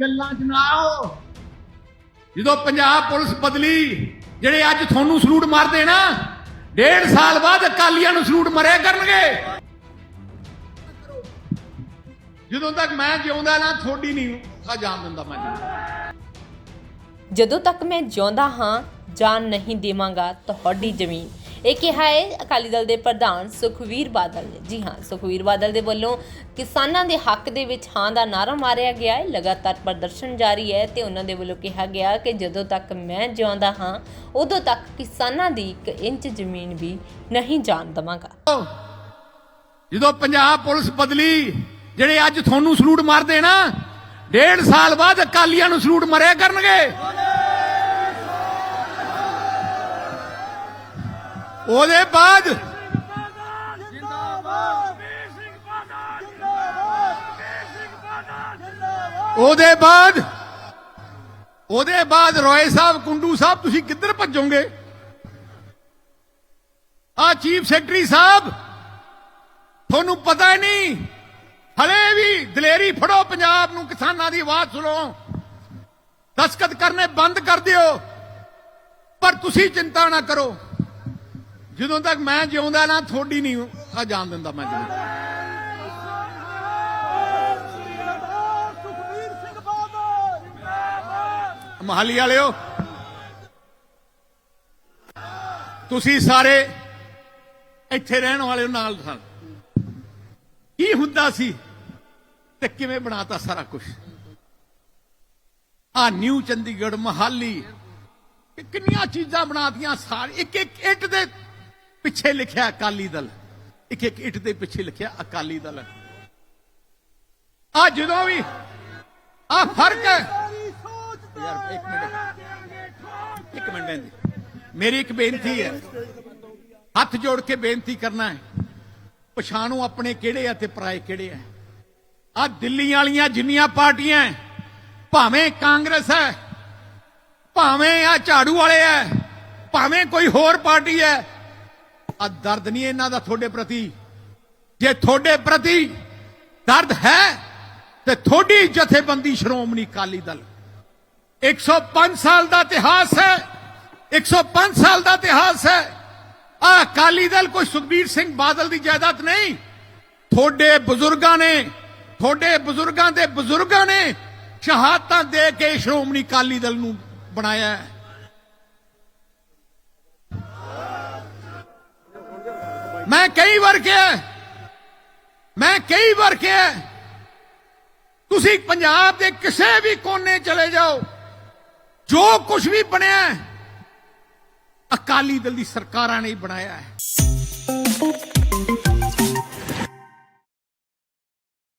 ਗੱਲਾਂ 'ਚ ਨਾ ਆਓ ਜਦੋਂ ਪੰਜਾਬ ਪੁਲਿਸ ਬਦਲੀ, ਜਿਹੜੇ ਅੱਜ ਤੁਹਾਨੂੰ ਸਲੂਟ ਮਾਰਦੇ ਨਾ, ਡੇਢ ਸਾਲ ਬਾਅਦ ਅਕਾਲੀਆਂ ਨੂੰ ਸਲੂਟ ਮਰਿਆ ਕਰਨਗੇ। ਜਦੋਂ ਤੱਕ ਮੈਂ ਜਿਉਂਦਾ ਨਾ ਥੋੜੀ ਨਹੀਂ ਆ ਜਾਣ ਦਿੰਦਾ ਮੈਂ ਜਦੋਂ ਤੱਕ ਮੈਂ ਜਿਉਂਦਾ ਹਾਂ, ਜਾਨ ਨਹੀਂ ਦੇਵਾਂਗਾ ਤੁਹਾਡੀ ਜ਼ਮੀਨ। ਇਹ ਕਿਹਾ ਹੈ, ਅਕਾਲੀ ਦਲ ਦੇ ਪ੍ਰਧਾਨ ਸੁਖਵੀਰ ਬਾਦਲ ਨੇ। ਜੀ ਹਾਂ, ਸੁਖਵੀਰ ਬਾਦਲ ਦੇ ਵੱਲੋਂ ਕਿਸਾਨਾਂ ਦੇ ਹੱਕ ਦੇ ਵਿੱਚ ਹਾਂ ਦਾ ਨਾਰਾ ਮਾਰਿਆ ਗਿਆ ਹੈ, ਲਗਾਤਾਰ ਪ੍ਰਦਰਸ਼ਨ ਜਾਰੀ ਹੈ ਤੇ ਉਹਨਾਂ ਦੇ ਵੱਲੋਂ ਕਿਹਾ ਗਿਆ ਕਿ ਜਦੋਂ ਤੱਕ ਮੈਂ ਜਿਉਂਦਾ ਹਾਂ, ਉਦੋਂ ਤੱਕ ਕਿਸਾਨਾਂ ਦੀ 1 ਇੰਚ ਜ਼ਮੀਨ ਵੀ ਨਹੀਂ ਜਾਣ ਦਵਾਂਗਾ। ਜਦੋਂ ਪੰਜਾਬ ਪੁਲਿਸ ਬਦਲੀ, ਜਿਹੜੇ ਅੱਜ ਤੁਹਾਨੂੰ ਸਲੂਟ ਮਾਰਦੇ ਨਾ, ਡੇਢ ਸਾਲ ਬਾਅਦ ਅਕਾਲੀਆਂ ਨੂੰ ਸਲੂਟ ਮਰਿਆ ਕਰਨਗੇ। ਉਹਦੇ ਬਾਅਦ ਉਹਦੇ ਬਾਅਦ ਉਹਦੇ ਬਾਅਦ ਰੋਏ ਸਾਹਿਬ, ਕੁੰਡੂ ਸਾਹਿਬ, ਤੁਸੀਂ ਕਿੱਧਰ ਭੱਜੋਗੇ? ਆ ਚੀਫ ਸੈਕਟਰੀ ਸਾਹਿਬ, ਤੁਹਾਨੂੰ ਪਤਾ ਹੀ ਨਹੀਂ, ਹਲੇ ਵੀ ਦਲੇਰੀ ਫੜੋ ਪੰਜਾਬ ਨੂੰ, ਕਿਸਾਨਾਂ ਦੀ ਆਵਾਜ਼ ਸੁਣੋ। ਦਸਖਤ ਕਰਨੇ ਬੰਦ ਕਰ ਦਿਓ, ਪਰ ਤੁਸੀਂ ਚਿੰਤਾ ਨਾ ਕਰੋ। ਜਦੋਂ ਤੱਕ ਮੈਂ ਜਿਉਂਦਾ ਨਾ ਥੋੜੀ ਨਹੀਂ ਆ ਜਾਣ ਦਿੰਦਾ ਮੈਂ ਜਿਵੇਂ ਸੁਖਬੀਰ ਸਿੰਘ ਮਹਾਲੀ ਵਾਲਿਓ, ਤੁਸੀਂ ਸਾਰੇ ਇੱਥੇ ਰਹਿਣ ਵਾਲੇ ਨਾਲ ਸਨ ਕੀ ਹੁੰਦਾ ਸੀ ਤੇ ਕਿਵੇਂ ਬਣਾਤਾ ਸਾਰਾ ਕੁਝ ਆ ਨਿਊ ਚੰਡੀਗੜ੍ਹ, ਮਹਾਲੀ ਕਿੰਨੀਆਂ ਚੀਜ਼ਾਂ ਬਣਾਤੀਆਂ ਸਾਰੇ ਇੱਕ ਇੱਕ ਇੱਟ ਦੇ ਪਿੱਛੇ ਲਿਖਿਆ ਅਕਾਲੀ ਦਲ। ਇੱਕ ਇੱਕ ਇੱਟ ਦੇ ਪਿੱਛੇ ਲਿਖਿਆ ਅਕਾਲੀ ਦਲ। ਆ ਜਦੋਂ ਵੀ ਆ ਫ਼ਰਕ ਹੈ। ਯਾਰ, ਇੱਕ ਮਿੰਟ। ਇੱਕ ਮਿੰਟ ਜੀ ਮੇਰੀ ਇੱਕ ਬੇਨਤੀ ਹੈ। ਹੱਥ ਜੋੜ ਕੇ ਬੇਨਤੀ ਕਰਨਾ ਹੈ। ਪਛਾਣੋ ਆਪਣੇ ਕਿਹੜੇ ਆ ਤੇ ਪਰਾਏ ਕਿਹੜੇ ਆ। ਆ ਦਿੱਲੀ ਵਾਲੀਆਂ ਜਿੰਨੀਆਂ ਪਾਰਟੀਆਂ ਭਾਵੇਂ ਕਾਂਗਰਸ ਹੈ, ਭਾਵੇਂ ਆ ਝਾੜੂ ਵਾਲੇ ਹੈ, ਭਾਵੇਂ ਕੋਈ ਹੋਰ ਪਾਰਟੀ ਹੈ ਆ ਦਰਦ ਨਹੀਂ ਇਹਨਾਂ ਦਾ ਤੁਹਾਡੇ ਪ੍ਰਤੀ। ਜੇ ਤੁਹਾਡੇ ਪ੍ਰਤੀ ਦਰਦ ਹੈ, ਤੇ ਤੁਹਾਡੀ ਜਥੇਬੰਦੀ ਸ਼੍ਰੋਮਣੀ ਅਕਾਲੀ ਦਲ। 105 ਸਾਲ ਦਾ ਇਤਿਹਾਸ ਹੈ 105 ਸਾਲ ਦਾ ਇਤਿਹਾਸ ਹੈ। ਆ ਅਕਾਲੀ ਦਲ ਕੋਈ ਸੁਖਬੀਰ ਸਿੰਘ ਬਾਦਲ ਦੀ ਜਾਇਦਾਦ ਨਹੀਂ। ਤੁਹਾਡੇ ਬਜ਼ੁਰਗਾਂ ਨੇ, ਤੁਹਾਡੇ ਬਜ਼ੁਰਗਾਂ ਦੇ ਬਜ਼ੁਰਗਾਂ ਨੇ ਸ਼ਹਾਦਤਾਂ ਦੇ ਕੇ ਸ਼੍ਰੋਮਣੀ ਅਕਾਲੀ ਦਲ ਨੂੰ ਬਣਾਇਆ ਹੈ। ਮੈਂ ਕਈ ਵਾਰ ਕਿਹਾ ਮੈਂ ਕਈ ਵਾਰ ਕਿਹਾ ਤੁਸੀਂ ਪੰਜਾਬ ਦੇ ਕਿਸੇ ਵੀ ਕੋਨੇ ਚਲੇ ਜਾਓ, ਜੋ ਕੁਝ ਵੀ ਬਣਿਆ ਅਕਾਲੀ ਦਲ ਦੀ ਸਰਕਾਰਾਂ ਨੇ ਬਣਾਇਆ ਹੈ।